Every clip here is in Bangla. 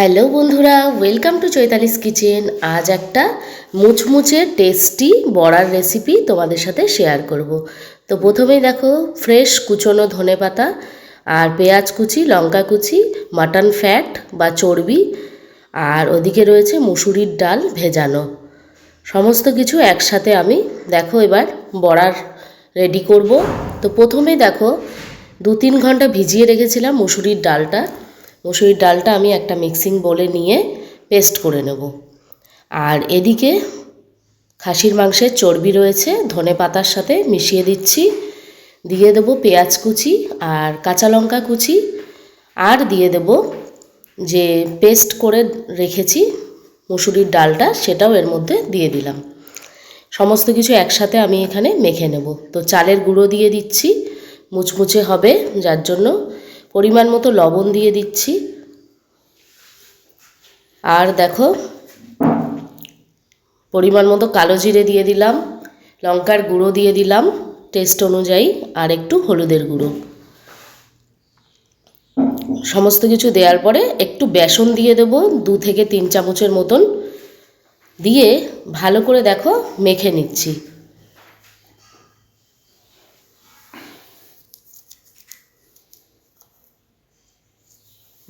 হ্যালো বন্ধুরা ওয়েলকাম টু চৈতালিস কিচেন আজ একটা মুচমুচে টেস্টি বড়ার রেসিপি তোমাদের সাথে শেয়ার করব। তো প্রথমেই দেখো ফ্রেশ কুচনো ধনে পাতা আর পেঁয়াজ কুচি, লঙ্কা কুচি মাটন ফ্যাট বা চর্বি আর ওদিকে রয়েছে মুসুরির ডাল ভেজানো। সমস্ত কিছু একসাথে আমি দেখো এবার বড়ার রেডি করব। তো প্রথমেই দেখো দু তিন ঘণ্টা ভিজিয়ে রেখেছিলাম মুসুরির ডালটা। মুসুরির ডালটা আমি একটা মিক্সিং বলে নিয়ে পেস্ট করে নেব। আর এদিকে খাসির মাংসের চর্বি রয়েছে, ধনে পাতার সাথে মিশিয়ে দিচ্ছি। দিয়ে দেবো পেঁয়াজ কুচি আর কাঁচা লঙ্কা কুচি। আর দিয়ে দেব যে পেস্ট করে রেখেছি মুসুরির ডালটা, সেটাও এর মধ্যে দিয়ে দিলাম। সমস্ত কিছু একসাথে আমি এখানে মেখে নেব। তো চালের গুঁড়ো দিয়ে দিচ্ছি, মুচমুচে হবে, যার জন্য পরিমাণ মতো লবণ দিয়ে দিচ্ছি। আর দেখো, পরিমাণ মতো কালো জিরে দিয়ে দিলাম, লঙ্কার গুঁড়ো দিয়ে দিলাম টেস্ট অনুযায়ী, আর একটু হলুদের গুঁড়ো। সমস্ত কিছু দেওয়ার পরে একটু বেসন দিয়ে দেবো, দু থেকে তিন চামচের মতন। দিয়ে ভালো করে দেখো, মেখে নিচ্ছি।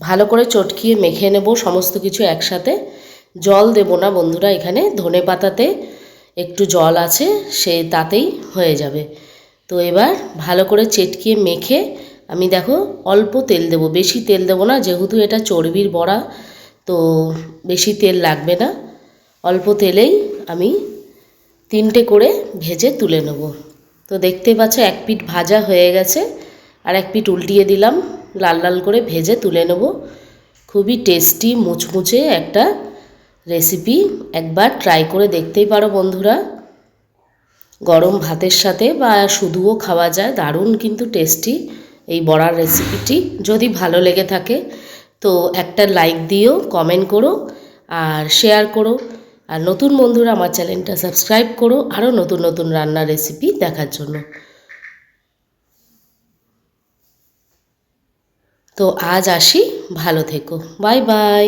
ভালো করে চটকিয়ে মেখে নেব সমস্ত কিছু একসাথে। জল দেব না বন্ধুরা, এখানে ধনে পাতাতে একটু জল আছে, সে তাতেই হয়ে যাবে। তো এবার ভালো করে চেটকিয়ে মেখে আমি দেখো অল্প তেল দেব, বেশি তেল দেবো না, যেহেতু এটা চর্বির বড়া, তো বেশি তেল লাগবে না। অল্প তেলেই আমি তিনটে করে ভেজে তুলে নেব। তো দেখতে পাচ্ছ এক পিঠ ভাজা হয়ে গেছে, আর এক পিঠ উল্টিয়ে দিলাম। লাল লাল করে ভেজে তুলে নেব। খুবই টেস্টি মুচমুচে একটা রেসিপি একবার ট্রাই করে দেখতেই পারো বন্ধুরা। গরম ভাতের সাথে বা শুধুও খাওয়া যায়, দারুণ কিন্তু টেস্টি এই বড়ার রেসিপিটি যদি ভালো লেগে থাকে, তো একটা লাইক দিও কমেন্ট করো আর শেয়ার করো। আর নতুন বন্ধুরা আমার চ্যানেলটা সাবস্ক্রাইব করো, আরও নতুন নতুন রান্নার রেসিপি দেখার জন্য। তো আজ আসি ভালো থেকো। Bye bye.